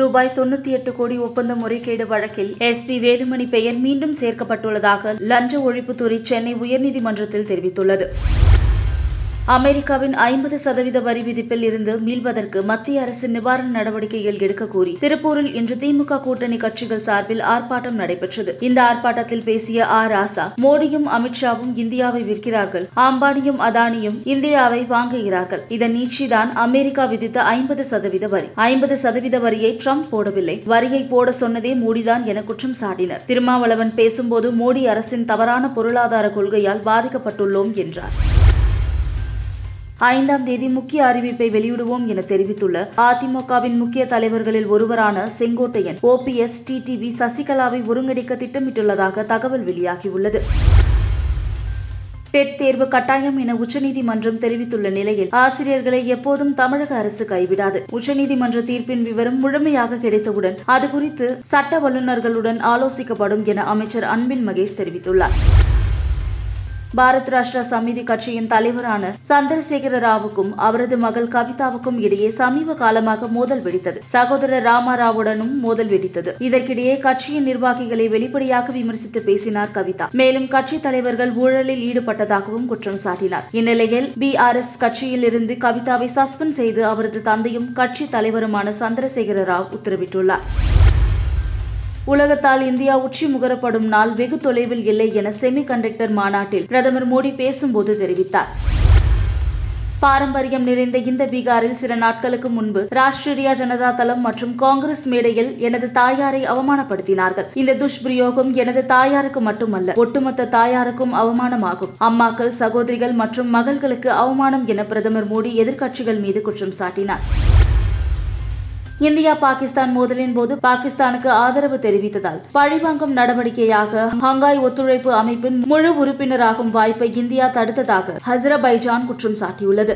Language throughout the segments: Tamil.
ரூபாய் தொண்ணூத்தி எட்டு கோடி ஒப்பந்த முறைகேடு வழக்கில் எஸ்பி வேலுமணி பெயர் மீண்டும் சேர்க்கப்பட்டுள்ளதாக லஞ்ச ஒழிப்புத்துறை சென்னை உயர்நீதிமன்றத்தில் தெரிவித்துள்ளது. அமெரிக்காவின் ஐம்பது சதவீத வரி விதிப்பில் இருந்து மீள்வதற்கு மத்திய அரசு நிவாரண நடவடிக்கைகள் எடுக்க கோரி திருப்பூரில் இன்று திமுக கூட்டணி கட்சிகள் சார்பில் ஆர்ப்பாட்டம் நடைபெற்றது. இந்த ஆர்ப்பாட்டத்தில் பேசிய ஆ. ராசா மோடியும் அமித்ஷாவும் இந்தியாவை விற்கிறார்கள். அம்பானியும் அதானியும் இந்தியாவை வாங்குகிறார்கள். இதன் நீட்சிதான் அமெரிக்கா விதித்த ஐம்பது சதவீத வரி. ஐம்பது சதவீத வரியை ட்ரம்ப் போடவில்லை. வரியை போட சொன்னதே மோடிதான் என குற்றம் சாட்டினர். திருமாவளவன் பேசும்போது மோடி அரசின் தவறான பொருளாதார கொள்கையால் பாதிக்கப்பட்டுள்ளோம் என்றார். ஐந்தாம் தேதி முக்கிய அறிவிப்பை வெளியிடுவோம் என தெரிவித்துள்ள அதிமுகவின் முக்கிய தலைவர்களில் ஒருவரான செங்கோட்டையன் ஓபிஎஸ் டிடிவி சசிகலாவை ஒருங்கிணைக்க திட்டமிட்டுள்ளதாக தகவல் வெளியாகியுள்ளது. டெட் தேர்வு கட்டாயம் என உச்சநீதிமன்றம் தெரிவித்துள்ள நிலையில் ஆசிரியர்களை எப்போதும் தமிழக அரசு கைவிடாது. உச்சநீதிமன்ற தீர்ப்பின் விவரம் முழுமையாக கிடைத்தவுடன் அது குறித்து சட்ட வல்லுநர்களுடன் ஆலோசிக்கப்படும் என அமைச்சர் அன்பில் மகேஷ் தெரிவித்துள்ளார். பாரத் ராஷ்டிரா சமிதி கட்சியின் தலைவரான சந்திரசேகர ராவுக்கும் அவரது மகள் கவிதாவுக்கும் இடையே சமீப காலமாக மோதல் வெடித்தது. சகோதரர் ராமாராவுடனும் மோதல் வெடித்தது. இதற்கிடையே கட்சியின் நிர்வாகிகளை வெளிப்படையாக விமர்சித்து பேசினார் கவிதா. மேலும் கட்சி தலைவர்கள் ஊழலில் ஈடுபட்டதாகவும் குற்றம் சாட்டினார். இந்நிலையில் பி ஆர் எஸ் கட்சியில் இருந்து கவிதாவை சஸ்பெண்ட் செய்து அவரது தந்தையும் கட்சி தலைவருமான சந்திரசேகர ராவ் உத்தரவிட்டுள்ளார். உலகத்தால் இந்தியா உச்சி முகரப்படும் நாள் வெகு தொலைவில் இல்லை என செமி கண்டக்டர் மாநாட்டில் பிரதமர் மோடி பேசும்போது தெரிவித்தார். பாரம்பரியம் நிறைந்த இந்த பீகாரில் சில நாட்களுக்கு முன்பு ராஷ்டிரிய ஜனதா தளம் மற்றும் காங்கிரஸ் மேடையில் எனது தாயாரை அவமானப்படுத்தினார்கள். இந்த துஷ்பிரயோகம் எனது தாயாருக்கு மட்டுமல்ல ஒட்டுமொத்த தாயாருக்கும் அவமானமாகும். அம்மாக்கள் சகோதரிகள் மற்றும் மகள்களுக்கு அவமானம் என பிரதமர் மோடி எதிர்க்கட்சிகள் மீது குற்றம் சாட்டினார். இந்தியா பாகிஸ்தான் மோதலின் போது பாகிஸ்தானுக்கு ஆதரவு தெரிவித்ததால் பழிவாங்கும் நடவடிக்கையாக ஹங்காய் ஒத்துழைப்பு அமைப்பின் முழு உறுப்பினராகும் வாய்ப்பை இந்தியா தடுத்ததாக ஹசரபைஜான் குற்றம் சாட்டியுள்ளது.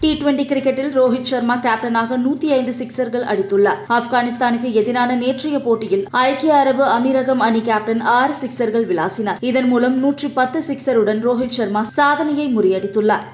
டி டுவெண்டி கிரிக்கெட்டில் ரோஹித் சர்மா கேப்டனாக நூத்தி ஐந்து சிக்சர்கள் அடித்துள்ளார். ஆப்கானிஸ்தானுக்கு எதிரான நேற்றைய போட்டியில் ஐக்கிய அரபு அமீரகம் அணி கேப்டன் ஆறு சிக்சர்கள் விளாசினார். இதன் மூலம் நூற்றி பத்து சிக்சருடன் ரோஹித் சர்மா சாதனையை முறியடித்துள்ளார்.